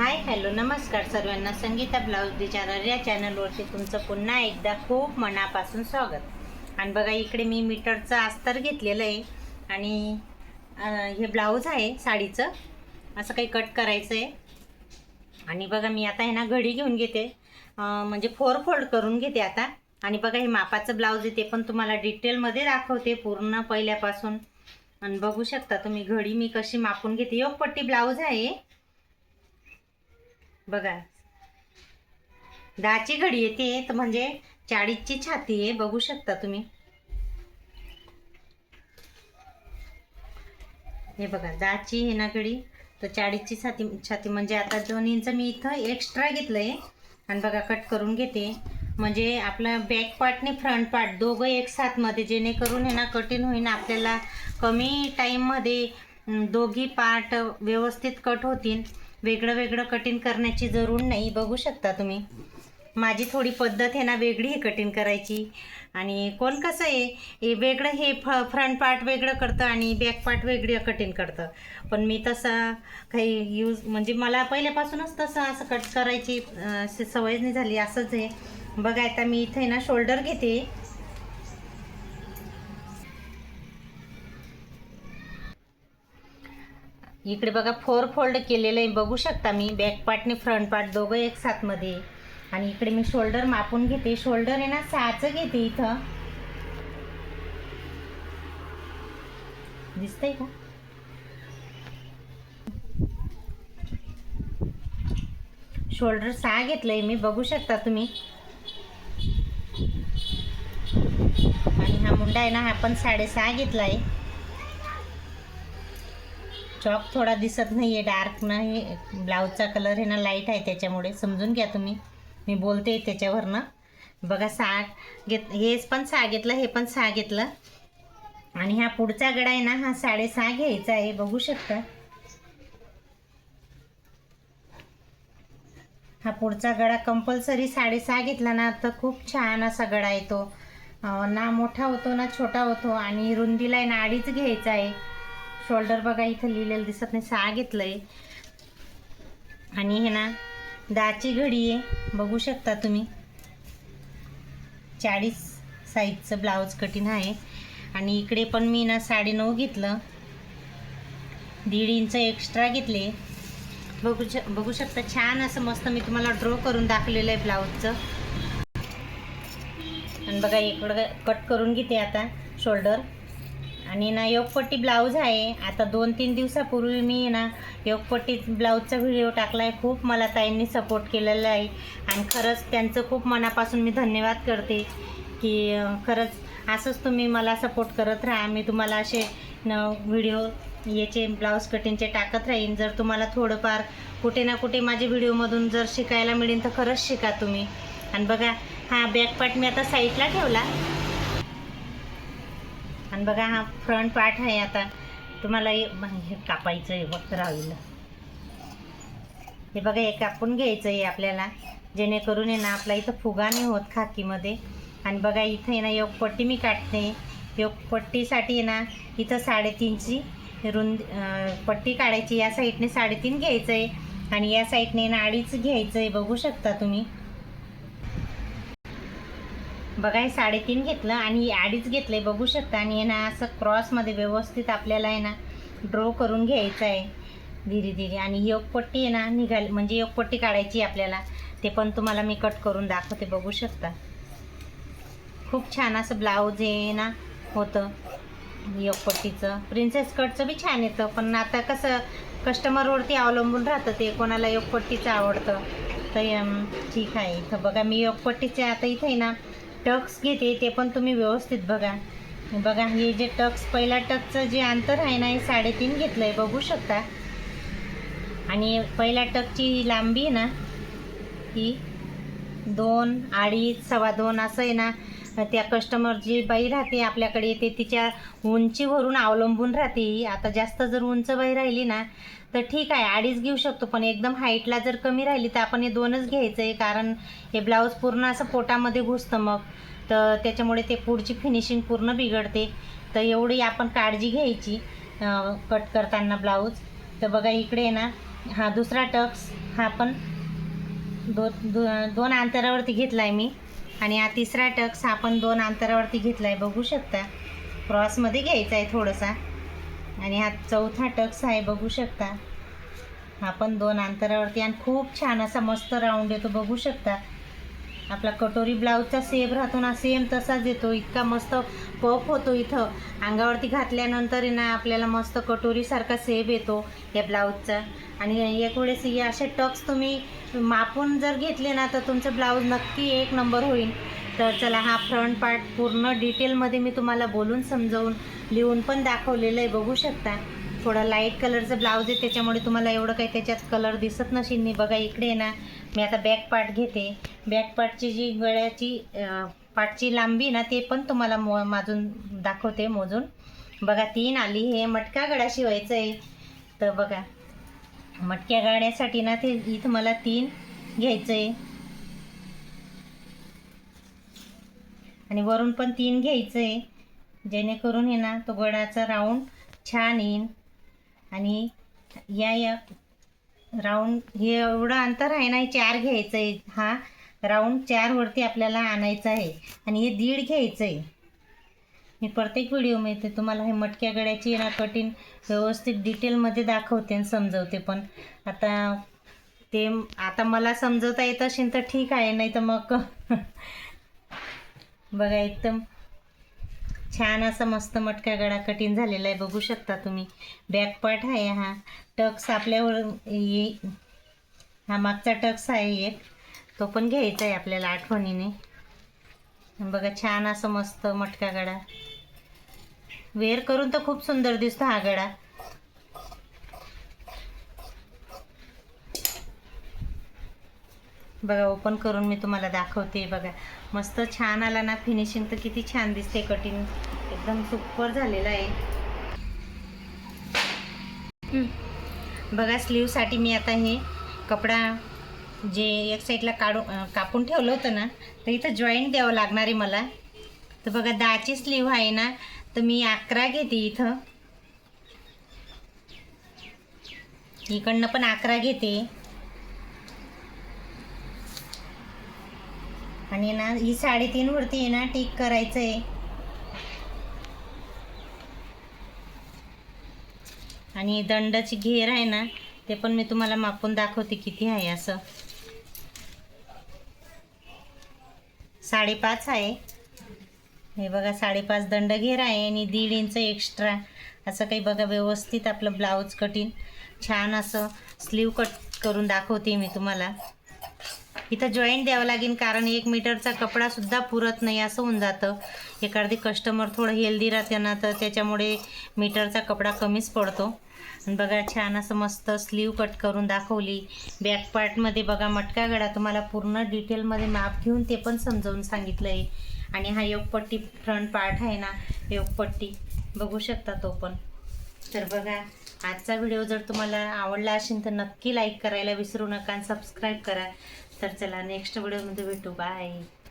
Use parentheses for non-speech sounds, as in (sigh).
Hi hello नमस्कार सर्वांना. Sangeeta blouse designer या चॅनलवरती तुमचं पुन्हा एकदा खूप मनापासून स्वागत. आणि बघा इकडे मी मीटरचं अस्तर घेतलेलं आहे आणि हे ब्लाऊज आहे साडीचं. असं काही कट करायचं आहे आणि बघा मी आता आहे ना घडी घेऊन घेते. म्हणजे फोर फोल्ड करून घेते आता. आणि बघा हे मापाचं ब्लाऊज आहे ते पण तुम्हाला डिटेलमध्ये दाखवते पूर्ण पहिल्यापासून. आणि बघू शकता तुम्ही घडी मी कशी मापून घेते. योगपट्टी ब्लाऊज आहे. बघा. दहाची घडी येते तर म्हणजे चाळीसची छाती आहे बघू शकता तुम्ही. हे बघा दहाची आहे ना घडी तर चाळीसची छाती छाती म्हणजे आता दोन इंच मी इथं एक्स्ट्रा घेतलं आहे आणि बघा कट करून घेते. म्हणजे आपला बॅक पार्ट आणि फ्रंट पार्ट दोघं एक साथमध्ये जेणेकरून हे ना कठीण होईन आपल्याला कमी टाईममध्ये दोघी पार्ट व्यवस्थित कट होतील. वेगळं वेगळं कटिंग करण्याची जरूर नाही बघू शकता तुम्ही. माझी थोडी पद्धत आहे ना वेगळी आहे कटिंग करायची. आणि कोण कसं आहे हे वेगळं हे फ फ्रंट पार्ट वेगळं करतं आणि बॅक पार्ट वेगळं कटिंग करतं. पण मी तसं काही यूज म्हणजे मला पहिल्यापासूनच तसं असं कट करायची अशी सवय नाही झाली असंच आहे. बघा आता मी इथे ना शोल्डर घेते. इकडे बघा फोर फोल्ड केलेलं आहे. बघू शकता मी बॅक पार्ट आणि फ्रंट पार्ट दोघं एक साथमध्ये आणि इकडे मी शोल्डर मापून घेते. शोल्डर आहे ना सहाचं घेते इथं. दिसतंय का? शोल्डर सहा घेतलंय मी. बघू शकता तुम्ही. आणि हा मुंडा आहे ना हा पण साडेसहा घेतला आहे चॉक थोडा दिसत नाही आहे डार्क नाही ब्लाऊजचा कलर आहे ना लाइट आहे त्याच्यामुळे. समजून घ्या तुम्ही. मी बोलते त्याच्यावरनं. बघा सहा घेत हेच पण सहा घेतलं हे पण सहा घेतलं. आणि हा पुढचा गडा आहे ना हा साडेसहा घ्यायचा आहे. बघू शकता. हा पुढचा गडा कंपल्सरी साडेसहा घेतला ना तर खूप छान असा गडा येतो ना मोठा होतो ना छोटा होतो. आणि रुंदीला आहे ना अडीच घ्यायचा आहे. शोल्डर बघा इथं लिहिलेलं दिसत नाही. सहा घेतलं आहे आणि हे ना दहाची घडी आहे. बघू शकता तुम्ही. चाळीस साईजचं ब्लाऊज कटिंग आहे. आणि इकडे पण मी ना साडेनऊ घेतलं. दीड इंच एक्स्ट्रा घेतले. बघू श बघू शकता छान असं मस्त मी तुम्हाला ड्रॉ करून दाखवलेलं आहे ब्लाऊजचं आणि बघा इकडं कट करून घेते आता शोल्डर. आणि ना योगपट्टी ब्लाऊज आहे. आता दोन तीन दिवसापूर्वी मी ना योगपट्टी ब्लाऊजचा व्हिडिओ टाकला आहे खूप मला ताईंनी सपोर्ट केलेला आहे. आणि खरंच त्यांचं खूप मनापासून मी धन्यवाद करते की खरंच असंच तुम्ही मला सपोर्ट करत राहा. मी तुम्हाला असे न व्हिडिओ याचे ब्लाऊज कटिंगचे टाकत राहीन. जर तुम्हाला थोडंफार कुठे ना कुठे माझ्या व्हिडिओमधून जर शिकायला मिळेल तर खरंच शिका तुम्ही. आणि बघा हा बॅकपार्ट मी आता साईडला ठेवला. आणि बघा हा फ्रंट पार्ट आहे आता. तुम्हाला हे कापायचं आहे फक्त राहिलं. हे बघा हे कापून घ्यायचं आहे आपल्याला. जेणेकरून आहे ना आपला इथं फुगा नाही होत खाकीमध्ये. आणि बघा इथं आहे ना योगपट्टी मी काटते. योगपट्टीसाठी आहे ना इथं साडेतीनची रुंद पट्टी काढायची. या साईडने साडेतीन घ्यायचं आहे आणि या साईडने ना अडीच घ्यायचं आहे बघू शकता तुम्ही. बघा हे साडेतीन घेतलं आणि अडीच घेतलं आहे बघू शकता आणि हे ना असं क्रॉसमध्ये व्यवस्थित आपल्याला आहे ना ड्रॉ करून घ्यायचं आहे. धीरे धीरे. आणि योगपट्टी आहे ना निघाल म्हणजे योगपट्टी काढायची आपल्याला. ते पण तुम्हाला मी कट करून दाखवते बघू शकता. खूप छान असं ब्लाऊज आहे ना होतं योगपट्टीचं प्रिन्सेस कटचं बी छान येतं पण आता कसं कस्टमरवरती अवलंबून राहतं ते कोणाला योगपट्टीचं आवडतं. तर ठीक आहे. इथं बघा मी योगपट्टीचे आता इथे आहे ना टक्स घेते ते पण तुम्ही व्यवस्थित बघा. बघा हे जे टक्स पहिल्या टकचं जे अंतर आहे ना हे साडेतीन घेतलं आहे बघू शकता. आणि पहिल्या टकची लांबी आहे ना ही दोन अडीच सव्वा दोन असं आहे ना त्या कस्टमर जी बाई राहते आपल्याकडे येते तिच्या उंचीवरून अवलंबून राहते. आता जास्त जर उंच बाई राहिली ना तर ठीक आहे अडीच घेऊ शकतो. पण एकदम हाईटला जर कमी राहिली तर आपण हे दोनच घ्यायचं आहे कारण हे ब्लाऊज पूर्ण असं पोटामध्ये घुसतं मग. तर त्याच्यामुळे ते पुढची फिनिशिंग पूर्ण बिघडते. तर एवढी आपण काळजी घ्यायची कट करताना ब्लाऊज तर बघा इकडे आहे ना हा दुसरा टक्स हा पण दो, दो दोन अंतरावरती घेतला आहे मी. आणि हा तिसरा टक्स हा पण दोन अंतरावरती घेतला आहे बघू शकता. क्रॉसमध्ये घ्यायचा आहे थोडासा. आणि हा चौथा टक्स आहे बघू शकता. हा पण दोन अंतरावरती आणि खूप छान असा मस्त राऊंड येतो बघू शकता. आपला कटोरी ब्लाऊजचा सेम राहतो ना सेम तसाच येतो. इतका मस्त पफ होतो इथं. अंगावरती घातल्यानंतर आहे ना आपल्याला मस्त कटोरीसारखा सेब येतो या ब्लाऊजचा. आणि एक वेळेस या असे टक्स तुम्ही मापून जर घेतले ना तर तुमचं ब्लाऊज नक्की एक नंबर होईल. तर चला हा फ्रंट पार्ट पूर्ण डिटेलमध्ये मी तुम्हाला बोलून समजावून लिहून पण दाखवलेलं आहे. बघू शकता. थोडा लाइट कलरचं ब्लाऊज आहे त्याच्यामुळे तुम्हाला एवढं काही त्याच्यात कलर दिसत नसेल नाही. बघा इकडे ना मी आता बॅक पार्ट घेते. बॅक पार्टची जी गळ्याची पाटची पार्टची लांबी ना ते पण तुम्हाला मो माजून दाखवते मोजून. बघा तीन आली. हे मटका गळा शिवायचं आहे तर बघा मटक्या गाड्यासाठी ना ते इथं मला तीन घ्यायचं आहे आणि वरून पण तीन घ्यायचं आहे जेणेकरून हे ना तो गळाचा राऊंड छान येईन. आणि या या राऊंड हे एवढं अंतर आहे ना हे चार घ्यायचं आहे हा राऊंड चारवरती आपल्याला आणायचं आहे आणि हे दीड घ्यायचं आहे मी प्रत्येक व्हिडिओमध्ये तुम्हाला हे मटक्या गळ्याची ना कठीण व्यवस्थित डिटेलमध्ये दाखवते आणि समजवते पण. आता ते आता मला समजवता येत असेल तर ठीक आहे नाही तर मग (laughs) बघा एकदम छान असा मस्त मटका गळा कटिंग झालेला आहे बघू शकता तुम्ही. बॅक पार्ट आहे हा. टक्स आपल्यावर ये हा मागचा टक्स आहे एक. तो पण घ्यायचा आहे आपल्याला आठवणीने. बघा छान असं मस्त मटका गळा वेअर करून तर खूप सुंदर दिसतो हा गळा बघा ओपन करून मी तुम्हाला दाखवते बघा. मस्त छान आला ना फिनिशिंग तर किती छान दिसते कटिंग एकदम सुपर झालेलं आहे. बघा स्लीवसाठी मी आता हे कपडा जे एक साईडला काढून अं, कापून ठेवलं होतं ना तर इथं जॉईंट द्यावं लागणार आहे मला. तर बघा दहाची स्लीव आहे ना तर मी अकरा घेते इथं. इकडनं पण अकरा घेते. आणि ना ही साडेतीन वरती आहे ना टिक करायचं आहे आणि दंडाची घेर आहे ना ते पण मी तुम्हाला मापून दाखवते किती आहे असं. साडेपाच आहे. हे बघा साडेपाच दंड घेर आहे आणि दीड इंच एक्स्ट्रा असं काही बघा व्यवस्थित आपलं ब्लाऊज कटिंग छान असं स्लीव कट करून दाखवते मी तुम्हाला. इथं जॉईंट द्यावं लागेल कारण एक मीटरचा कपडा सुद्धा पुरत नाही असं होऊन जातं. एखादी कस्टमर थोडं हेल्दी राहते ना तर त्याच्यामुळे मीटरचा कपडा कमीच पडतो. आणि बघा छान असं मस्त स्लीव कट करून दाखवली. बॅक पार्टमध्ये बघा मटका गळा तुम्हाला पूर्ण डिटेलमध्ये माप घेऊन ते पण समजावून सांगितलं आहे आणि हा योगपट्टी फ्रंट पार्ट आहे ना योगपट्टी बघू शकता तो पण. तर बघा आजचा व्हिडिओ जर तुम्हाला आवडला असेल तर नक्की लाईक करायला विसरू नका आणि सबस्क्राईब करा. तर चला नेक्स्ट व्हिडिओमध्ये भेटू. बाय